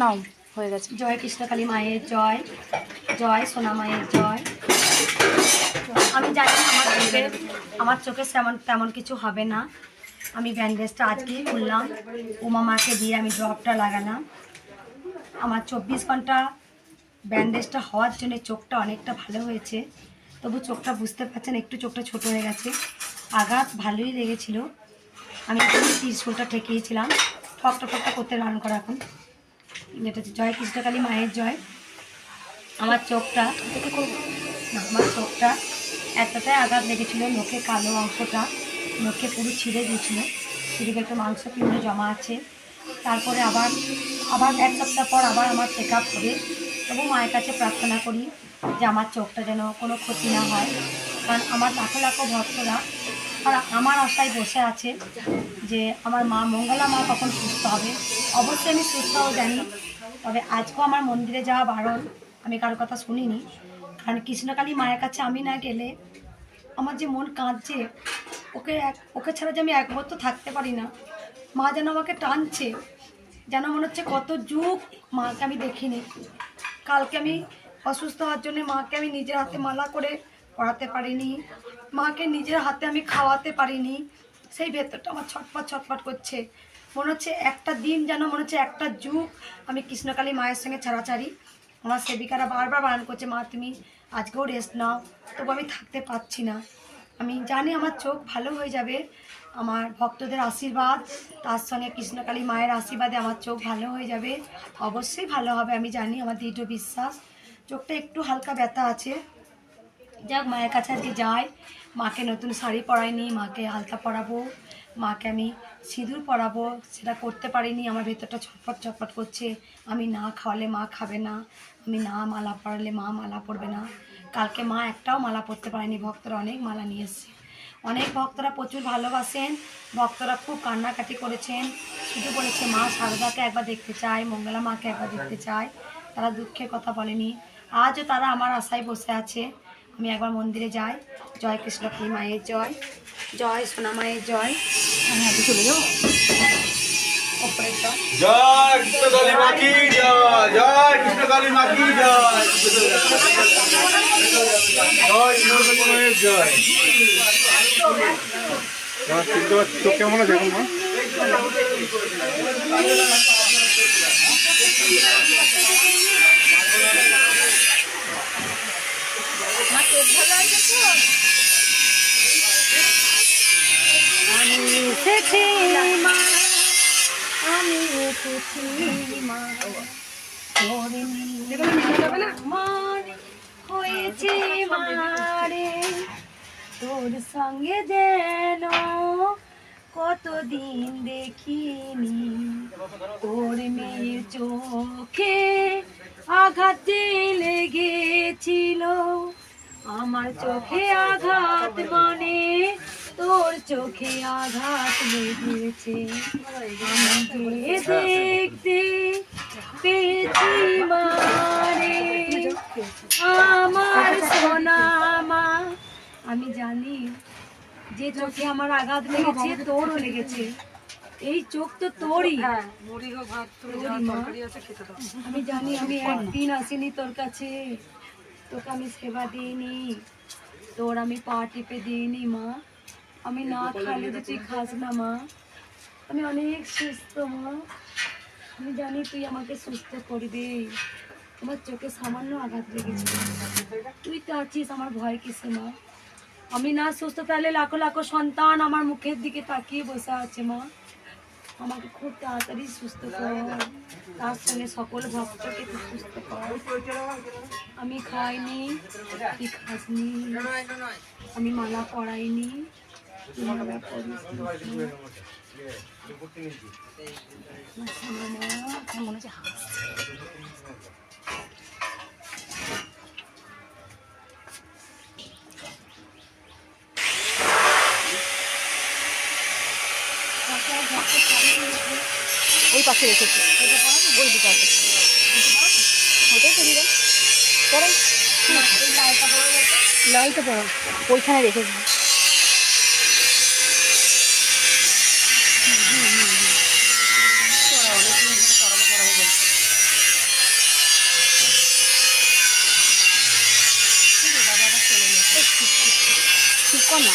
নাও, হয়ে গেছে। জয় কৃষ্ণকালী মায়ের জয় জয় সোনা মায়ের জয়। আমি জানি আমার চোখে আমার চোখে তেমন তেমন কিছু হবে না। আমি ব্যান্ডেজটা আজকেই খুললাম, উমা মাকে দিয়ে আমি ড্রপটা লাগালাম। আমার চব্বিশ ঘণ্টা ব্যান্ডেজটা হওয়ার জন্য চোখটা অনেকটা ভালো হয়েছে। তবু চোখটা বুঝতে পারছেন, একটু চোখটা ছোট হয়ে গেছে। আঘাত ভালোই লেগেছিল। আমি ত্রিশুলটা ঠেকিয়েছিলাম। ফকটা ফকটা করতে রান করা এখন। যেটা হচ্ছে জয় কৃষ্ণকালী মায়ের জয়। আমার চোখটা আমার চোখটা এতটাই আঘাত লেগেছিল নখে কালো অংশটা নখে পুরো ছিঁড়ে দিয়েছিল সেদিকে একটা মাংস পিণ্ড জমা আছে। তারপরে আবার আবার এক সপ্তাহ পর আবার আমার চেক আপ হবে তবু মায়ের কাছে প্রার্থনা করি যে আমার চোখটা যেন কোনো ক্ষতি না হয়। কারণ আমার লাখো লাখো ভক্তরা আর আমার আশায় বসে আছে যে আমার মা মঙ্গলা মা কখন সুস্থ হবে। অবশ্যই আমি সুস্থও জানি, তবে আজকেও আমার মন্দিরে যাওয়া বারণ, আমি কারোর কথা শুনিনি। কারণ কৃষ্ণকালী মায়ের কাছে আমি না গেলে আমার যে মন কাঁদছে, ওকে এক, ওকে ছাড়া যে আমি এক মুহূর্ত থাকতে পারি না। মা যেন আমাকে টানছে, যেন মনে হচ্ছে কত যুগ মাকে আমি দেখিনি। কালকে আমি অসুস্থ হওয়ার জন্য মাকে আমি নিজের হাতে মালা করে পড়াতে পারিনি। মাকে নিজের হাতে আমি খাওয়াতে পারিনি। সেই ভেতরটা আমার ছটফট ছটফট করছে। মনে হচ্ছে একটা দিন যেন মনে হচ্ছে একটা যুগ। আমি কৃষ্ণকালী মায়ের সঙ্গে ছাড়াছাড়ি। আমার সেবিকারা বারবার বারণ করছে, মা, তুমি আজকেও রেস্ট নাও। তবু আমি থাকতে পারছি না। আমি জানি আমার চোখ ভালো হয়ে যাবে। আমার ভক্তদের আশীর্বাদ, তার সঙ্গে কৃষ্ণকালী মায়ের আশীর্বাদে আমার চোখ ভালো হয়ে যাবে। অবশ্যই ভালো হবে, আমি জানি, আমার দৃঢ় বিশ্বাস। চোখটা একটু হালকা ব্যথা আছে। যাক, মায়ের কাছে আজকে যাই। মাকে নতুন শাড়ি পরাইনি, মাকে হালকা পরাবো। মাকে আমি সিঁদুর পরাবো, সেটা করতে পারিনি, আমার ভেতরটা ছটফট ছটফট করছে। আমি না খাওয়ালে মা খাবে না, আমি না মালা পরালে মা মালা পরবে না। কালকে মা একটাও মালা পরতে পারেনি, ভক্তরা অনেক মালা নিয়ে এসছে। অনেক ভক্তরা প্রচুর ভালোবাসেন, ভক্তরা খুব কান্নাকাটি করেছেন। শুধু বলেছে, মা সারদাকে একবার দেখতে চায় মঙ্গলা মাকে একবার দেখতে চায় তারা দুঃখের কথা বলেনি। আজও তারা আমার আশায় বসে আছে। আমি একবার মন্দিরে যাই। জয় কৃষ্ণকালী মায়ের জয়। জয় সোনা মায়ের জয়। আমি আগে চলে যাব। ওপরে জয় জয় কৃষ্ণকালী মাকি জয়। জয় কৃষ্ণকালী মাকি জয়। জয় কৃষ্ণকালী মায়ের জয়। আমার চিনতে পারছি চোখ কেমন আছে এখন মা? আমি এসেছি হয়েছে তোর সঙ্গে যেন কতদিন দেখিনি তোর মেয়ের চোখে আঘাত লেগেছিল আমার চোখে আঘাত মানে? তোর চোখে আঘাত লেগেছে। আমি যে দেখতে পেয়েছি মারে আমার সোনা মা। আমি জানি যে চোখে আমার আঘাত লেগেছে তোরও লেগেছে। এই চোখ তো তোরই। তোরই আমি জানি আমি একদিন আসিনি তোর কাছে। তোকে আমি সেবা দিইনি তোর আমি পা টিপে দিইনি মা। আমি না খাইলে যে তুই খাস না মা। আমি অনেক সুস্থ মা। আমি জানি তুই আমাকে সুস্থ করবি। আমার চোখে সামান্য আঘাত লেগেছে। তুই তো আছিস আমার ভয় কিসে মা? আমি না সুস্থ তাহলে লাখো লাখো সন্তান আমার মুখের দিকে তাকিয়ে বসে আছে মা। আমাকে খুব তাড়াতাড়ি সুস্থ কর তার সঙ্গে সকল ভক্তকে সুস্থ কর আমি খাইনি তুই খাসনি আমি মালা পরাইনি তুই মালা পরিস নি। আমার সোনা মা, আমার মনে হচ্ছে। ওই পাশে রেখেছি। ওই দিকে আছে ওটাই তো দিবে পরে লালটা পড়ো ওইখানে রেখেছি কর না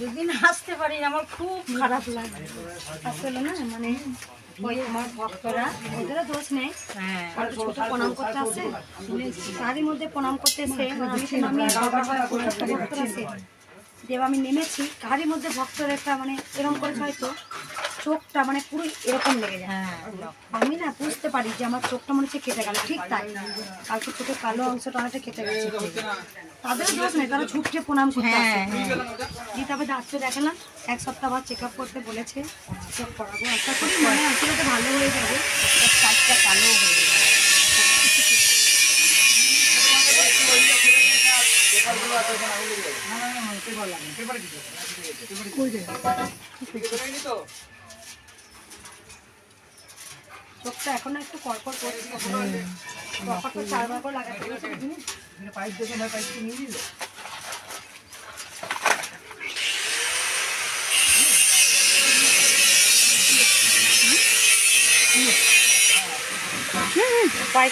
যদি না আসতে পারি আমার খুব খারাপ লাগে। আসলে না মানে ওই আমার ভক্তরা ওদেরও দোষ নেই। হ্যাঁ। ছোট প্রণাম করতে আসে তারই মধ্যে প্রণাম করতে এসে এবার আমি একটা ভক্তরা আসে। দেব আমি নেমেছি কারই মধ্যে ভক্তরা একটা মানে এরকম করে হয়তো চোখটা মানে পুরো এরকম লেগে যায়। হ্যাঁ আমি না বুঝতে পারি যে আমার চোখটা মনে হচ্ছে কেটে গেল। ঠিক তাই। কালকে চোখে কালো অংশটা অনেকটা কেটে গেছে। তাদের দোষ নেই তারা ছুটছে প্রণাম করতে হ্যাঁ হ্যাঁ। দিয়ে তবে ডাক্তার দেখালাম এক সপ্তাহ আবার চেক আপ করতে বলেছে। চেক করাবো আশা করি মানে আসলে ভালো হয়ে যাবে। সাইডটা কালো হয়ে গেছে চোখটা এখনও একটু কড়কড় করছে। কড়কড়টা চারবার করে লাগাতে হয়েছে। বুঝলি? পাইতে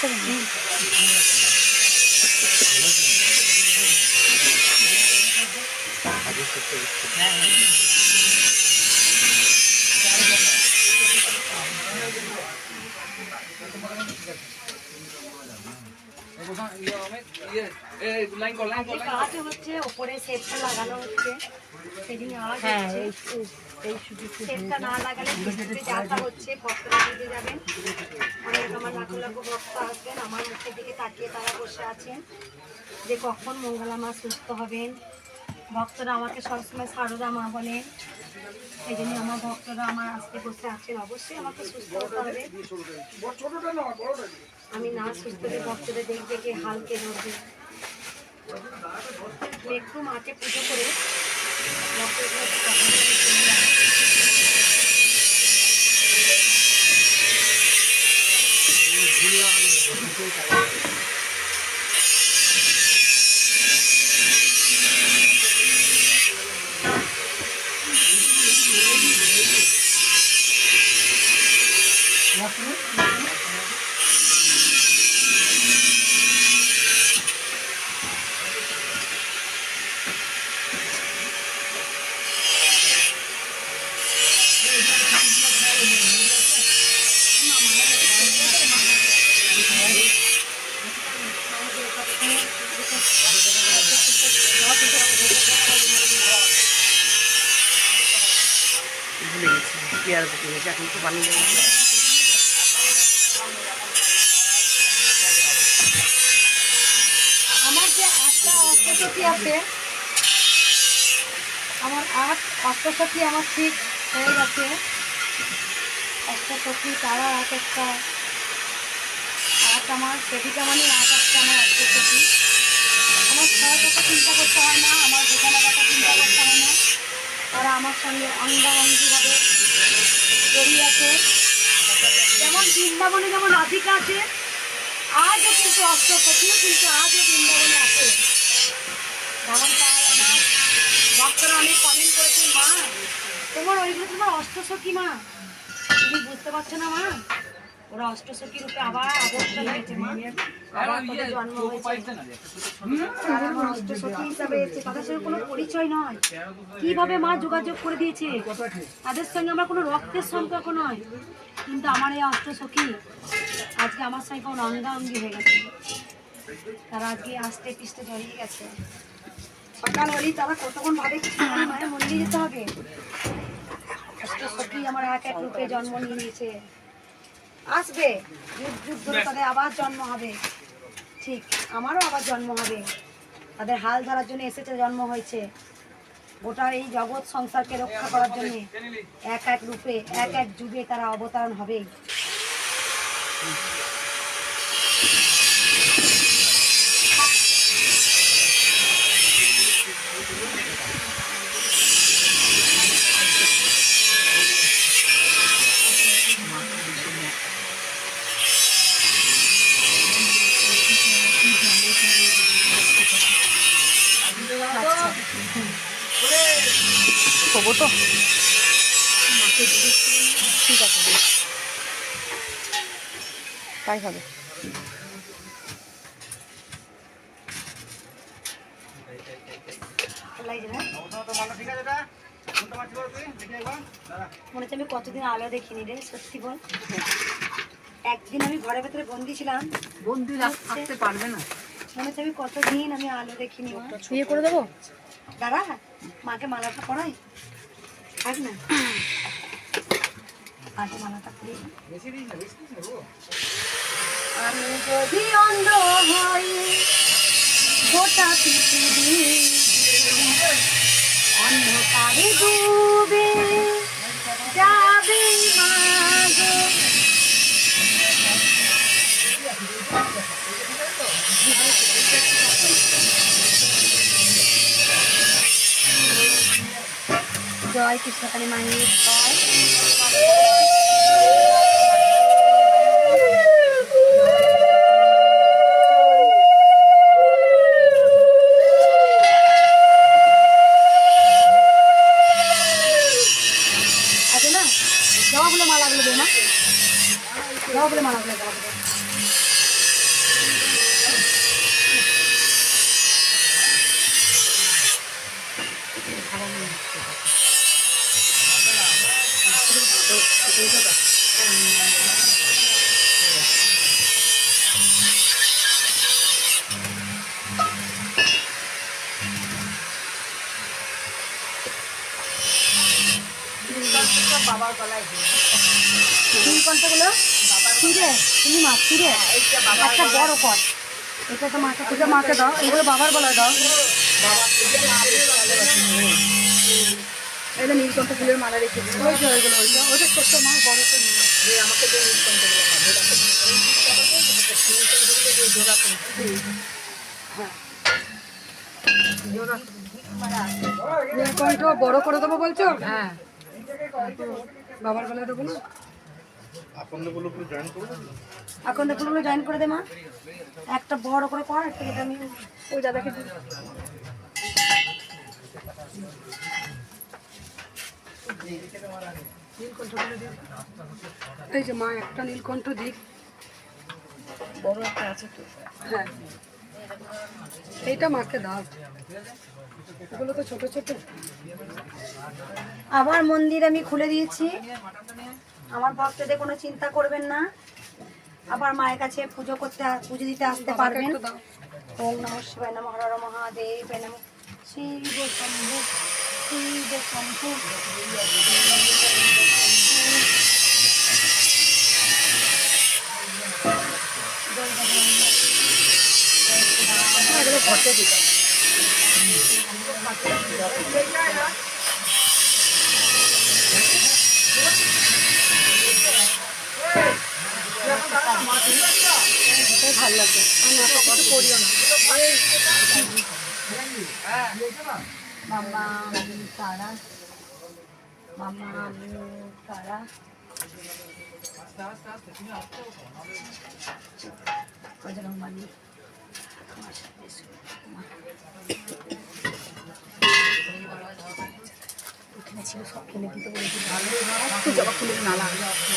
আজকে কাজ হচ্ছে ওপরে সেটটা লাগানো হচ্ছে সেদিন আওয়াজ হ্যাঁ হচ্ছে এই এই শুধু সেটটা না লাগালে যাতা হচ্ছে ভক্তরা দিতে যাবেন। অনেক আমার লাখো লাখো ভক্ত আসবেন আমার মুখের দিকে তাকিয়ে তারা বসে আছেন। যে কখন মঙ্গলা মা সুস্থ হবেন। ভক্তরা আমাকে সবসময় সারদা মা বলেন। এই জন্য আমার ভক্তরা আমার আসতে বসে আছেন। অবশ্যই আমাকে সুস্থ হতে হবে আমি না সুস্থ হলে ভক্তদের দেখ দেখে ধরবে আমি একটু মাকে পুজো করে ভক্তদের একটু কথা বলে চলে আসি। ভুলে পেয়ারা দিতে এখন তো পানি আমার যে আটটা অষ্টসখী আছে, আমার আট অষ্টসখী আমার ঠিক হয়ে গেছে। অষ্টসখী তারা এক একটা, আট আমার, সেদিকে মানে আট একটা আমার অষ্টসখী আমার ছয় কথা চিন্তা করতে হয় না, আমার দোকানের কথা চিন্তা করতে হয় না। তারা আমার সঙ্গে অঙ্গাঙ্গিভাবে জড়িয়ে আছে। যেমন বৃন্দাবনে যেমন রাধিকা আছে, আজও কিন্তু অষ্টসখীও কিন্তু আজও বৃন্দাবনে আছে। যেমন তার আমার ভক্তরা অনেক কমেন্ট করেছেন, মা, তোমার ওইগুলো তোমার অষ্টসখী মা? তুমি বুঝতে পারছ না, মা? ওরা অষ্টসখী রূপে আবার হয়েছে মা। আবার তোদের জন্ম হয়েছে। তারা আমার অষ্টসখী হিসাবে এসেছে। তাদের সঙ্গে কোনো পরিচয় নয়। কীভাবে মা যোগাযোগ করে দিয়েছে? তাদের সঙ্গে আমার কোনো রক্তের সম্পর্ক নয়। কিন্তু আমার এই আজকে আমার সঙ্গে কোনো অঙ্গাঙ্গি হয়ে গেছে। তারা আজকে আসতে পিসতে জড়িয়ে গেছে। সকাল হলেই তারা কতক্ষণ ভাবে মায়ের মন্দিরে যেতে হবে? আমার এক এক রূপে জন্ম নিয়ে নিয়েছে। আসবে। যুগ যুগ ধরে তাদের আবার জন্ম হবে। ঠিক আমারও আবার জন্ম হবে। তাদের হাল ধরার জন্য এসেছে জন্ম হয়েছে। গোটা এই জগৎ সংসারকে রক্ষা করার জন্য এক এক রূপে এক এক যুগে তারা অবতরণ হবে হব তো। ঠিক আছে। তাই হবে। মনে হচ্ছে আমি কতদিন আলো দেখিনি রে সত্যি বল। একদিন আমি ঘরের ভেতরে বন্দি ছিলাম। বন্ধু থাকতে পারবে না। মনে হচ্ছে আমি কতদিন আমি আলো দেখিনি। বিয়ে করে দেবো? দাদা মাকে মালাটা পরাই থাক না আগে মালাটা পরিয়ে দিই। আমি যদি অন্ধ হই গোটা পৃথিবী অন্ধকারে ডুবে যাবে মাগো জয় কৃষ্ণকালী মায়ের জয় আছে না জবাগুলো মালাগুলো দে না জবাগুলো মালাগুলো দেওয়া নীলকণ্ঠগুলো ছিঁড়ে তুমি মাছ ছিঁড়ে একটা বড় কর এটা তো মাকে এটা মাকে দাও এগুলো বাবার গলায় দাও। এটা নীলকণ্ঠ ফুলের মালা রেখেছি ওই যে ওইগুলো ওইটা ওইটা ছোট্ট মা বড় তো নিয়ে আমাকে যে নীলকণ্ঠ বড় করে দেবো বলছো? হ্যাঁ। বাবার গলায় দেবো না? পুরো জয়েন করব করে দে মা। একটা বড় করে কর একটা এটা আমি ওই দাদাকে দিই। এই যে মা একটা নীলকণ্ঠ দিক। বড় একটা আছে তো। হ্যাঁ। এইটা মাকে দাও। এগুলো তো ছোট ছোট। আবার মন্দির আমি খুলে দিয়েছি। আমার ভক্তদের কোনো চিন্তা করবেন না। আবার মায়ের কাছে পুজো করতে পুজো দিতে আসতে পারবেন। ওম নম শিবায় নম হর মহাদেব নম। শিব শম্ভু শিব শম্ভু ঘটে দিতে ভালো লাগবে আমি এত কিছু করিও না মামা তারা মামা তারা বজরংবলী আমার সাথে এসো। ছিল, সব কিনে দিতে বলেছি একটু জবা ফুলের নালা।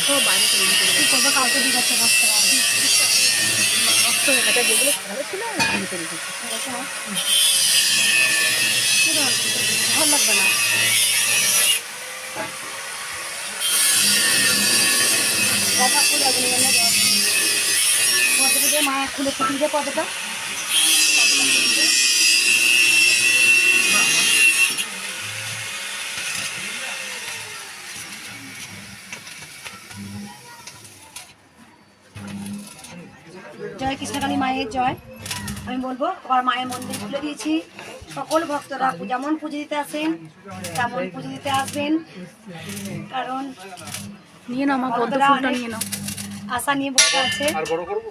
সব বাইরে করে দিতে কি করব কাউকে দিয়ে যাচ্ছে কষ্ট নষ্ট হয়ে গেছে। যেগুলো ভালো ছিল আমি করে দিচ্ছি ভালো লাগবে না। কথা ফুল লাগবে না কতটা দিয়ে মায়া খুলে ফুটিয়ে দে কতটা কৃষ্ণকালী মায়ের জয়। আমি বলব আবার মায়ের মন্দির খুলে দিয়েছি। সকল ভক্তরা যেমন পুজো দিতে আসেন তেমন পুজো দিতে আসবেন। কারণ নিয়ে নাও মা পদ্ম ভক্তরা ফুলটা অনেক নিয়ে নাও। আশা নিয়ে বসে আছে।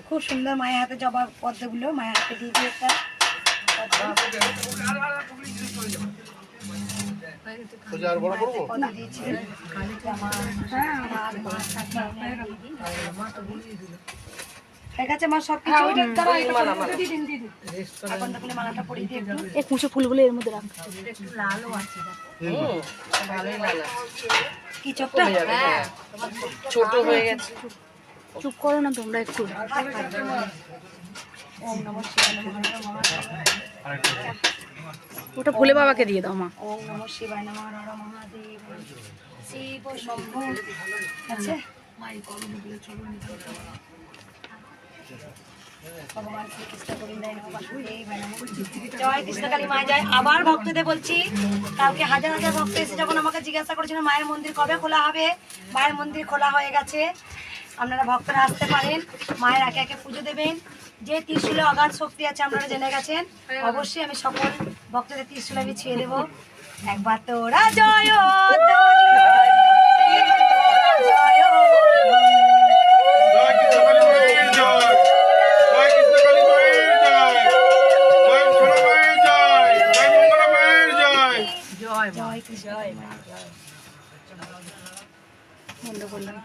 খুব সুন্দর মায়ের হাতে জবা পদ্মগুলো মায়ের হাতে দিয়ে দিয়ে একটা। দিয়েছিলেন এই কুঁচো ফুলগুলো এর মধ্যে রাখ। কি চোখটা ছোট হয়ে গেছে। চুপ করো না তোমরা একটু। ওটা ভোলে বাবাকে দিয়ে দাও মা। ওম নমঃ শিবায় নমঃ হর মহাদেব। শিব শম্ভু। আছে গোবিন্দায় নমঃ বাসুদেবায় নমঃ। জয় কৃষ্ণকালী মা জয়। আবার ভক্তদের বলছি, কালকে হাজার হাজার ভক্ত এসে যখন আমাকে জিজ্ঞাসা করেছিল, মায়ের মন্দির কবে খোলা হবে? মায়ের মন্দির খোলা হয়ে গেছে। আপনারা ভক্তরা আসতে পারেন, মায়ের একে একে পুজো দেবেন। যে ত্রিশুলে অগাধ শক্তি আছে, আপনারা জেনে গেছেন। অবশ্যই আমি সকল ভক্তদের ত্রিশুলে আমি ছুঁয়ে দেবো। একবার তোরা জয় জয় কৃষ্ণ কালী মায়ের জয় জয় কৃষ্ণ কালী মায়ের জয় জয় সোনা মায়ের জয় জয় মঙ্গলা মায়ের জয় জয় কৃষ্ণ বন্ধ করলাম